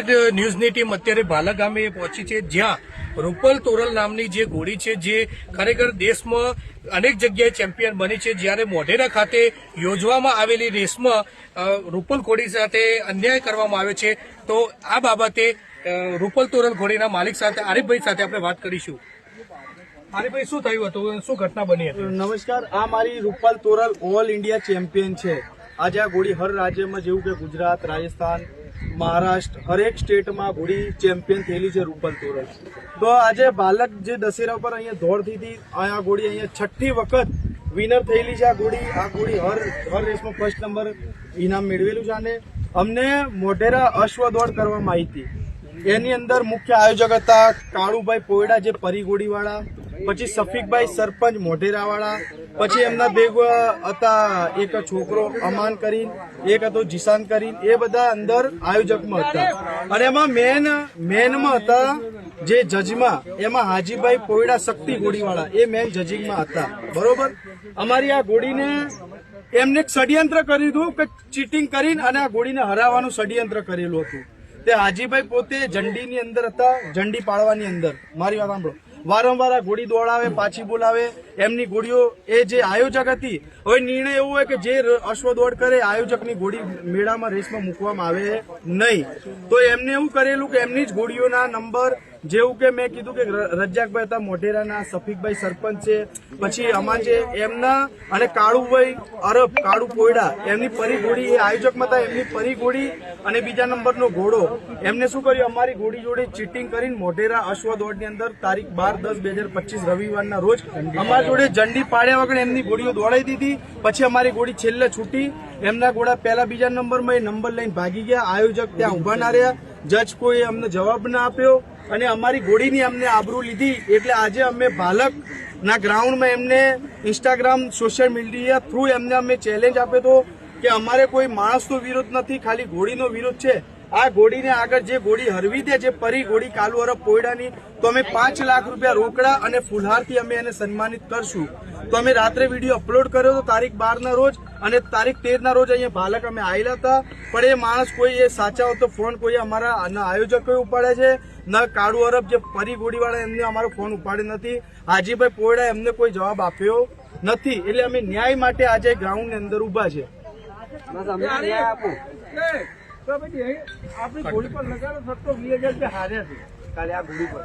Star ન્યૂઝની team અત્યારે ભાલા ગામે પહોંચી છે, જ્યાં રૂપલ તોરલ નામની જે ઘોડી છે, જે ખરેખર દેશમાં અનેક જગ્યાએ ચેમ્પિયન બની છે. જ્યારે મોઢેરા ખાતે યોજવામાં આવેલી રેસમાં રૂપલ ઘોડી સાથે અન્યાય કરવામાં આવે છે. તો આ બાબતે રૂપલ તોરલ ઘોડીના માલિક સાથે, આરીફભાઈ સાથે આપણે વાત કરીશું. આરીફભાઈ, શું થયું હતું? શું ઘટના બની હતી? નમસ્કાર, આ મારી Rupal Toral all India champion છે. આજે આ ઘોડી હર રાજ્યમાં જેવું કે ગુજરાત, રાજસ્થાન મહારાષ્ટ્ર, હરેક સ્ટેટમાં ઘોડી ચેમ્પિયન થયેલી છે રૂપલ તોરલ. તો આજે બાલક જે દશેરા પર અહીંયા દોડતી હતી, આ ઘોડી અહીંયા છઠ્ઠી વખત વિનર થયેલી છે આ ઘોડી આ ઘોડી હર હર રેસમાં ફર્સ્ટ નંબર ઇનામ મેળવેલું છે અને અમને મોઢેરા અશ્વ દોડ કરવામાં આવી હતી એની અંદર મુખ્ય આયોજક હતા કાળુભાઈ પોયડા, જે પરી ઘોડીવાળા પછી સફીકભાઈ સરપંચ મોઢેરાવાળા પછી એમના ભેગ હતા, એક છોકરો અમાન કરીને, એક હતો જીસાન કરીને, એ બધા અંદર આયોજકમાં હતા. અને એમાં મેન, મેનમાં હતા જે જજમાં, એમાં હાજીભાઈ પોયડા શક્તિ ગોળીવાળા, એ મેન જજિંગમાં હતા. બરોબર? અમારી આ ગોળીને એમને ષડયંત્ર કર્યું હતું કે ચીટિંગ કરીને અને આ ગોળીને હરાવવાનું ષડયંત્ર કરેલું હતું. તે હાજીભાઈ પોતે ઝંડીની અંદર હતા ઝંડી પાડવાની અંદર. મારી વાત સાંભળો. વારંવાર આ ઘોડી દોડાવે, પાછી બોલાવે. એમની ઘોડીઓ એ જે આયોજક હતી, હવે નિર્ણય એવો હોય કે જે અશ્વ દોડ કરે, આયોજકની ઘોડી મેળામાં, રેસમાં મૂકવામાં આવે નહીં. તો એમને એવું કરેલું કે એમની જ ઘોડીઓના નંબર જેવું કે મેં કીધું કે રજાકભાઈ હતા, મોઢેરાના સફીકભાઈ સરપંચ છે, પછી અમાર જે એમના અને કાળુભાઈ અરબ, કાળુ કોયડા, એમની પરી ઘોડી એ આયોજકમાં હતા, એમની પરી ઘોડી અને બીજા નંબરનો ઘોડો. એમને શું કર્યું? અમારી ઘોડી જોડે ચીટિંગ કરીને મોઢેરા અશ્વ દોડની અંદર તારીખ બાર દસ બે હજાર પચીસ રવિવારના રોજ અમારા જોડે ઝંડી પાડ્યા વગર એમની ઘોડીઓ દોડાઈ દીધી. પછી અમારી ઘોડી છેલ્લે છૂટી. એમના ઘોડા પહેલા બીજા નંબરમાં એ નંબર લઈને ભાગી ગયા. આયોજક ત્યાં ઊભા ના રહ્યા. જજ કોઈ અમને જવાબ ના આપ્યો અને અમારી ઘોડીની અમને આબરૂ લીધી એટલે આજે અમે ભાલક ના ગ્રાઉન્ડમાં એમને ઇન્સ્ટાગ્રામ, સોશિયલ મીડિયા થ્રુ એમને અમે ચેલેન્જ આપ્યો હતો કે અમારે કોઈ માણસનો વિરોધ નથી, ખાલી ઘોડીનો વિરોધ છે. આ ઘોડીને આગળ જે ઘોડી હરવી દે, જે પરી ઘોડી કાલુ અરબ પોયડાની, તો અમે પાંચ લાખ રૂપિયા રોકડા અને ફુલહારથી અમે એને સન્માનિત કરશું. તો અમે રાત્રે વીડિયો અપલોડ કર્યો હતો તારીખ બાર ના રોજ અને તારીખ તેર ના રોજ અહીંયા ભાલક અમે આવેલા હતા. પણ એ માણસ કોઈ એ સાચા હોય ફોન કોઈ અમારા ના આયોજકો ઉપાડે છે, ન કાળુ અરબ જે પરી ગોળીવાળા એમને અમારો ફોન ઉપાડે નથી. હાજીભાઈ પોયડા એમને કોઈ જવાબ આપ્યો નથી. એટલે અમે ન્યાય માટે આજે ગ્રાઉન્ડની અંદર ઊભા છે. આપણી ગોળી પર લગાડો સત્તો વીસ હજાર રૂપિયા હાર્યા છે. કાલે આ ગોળી પર.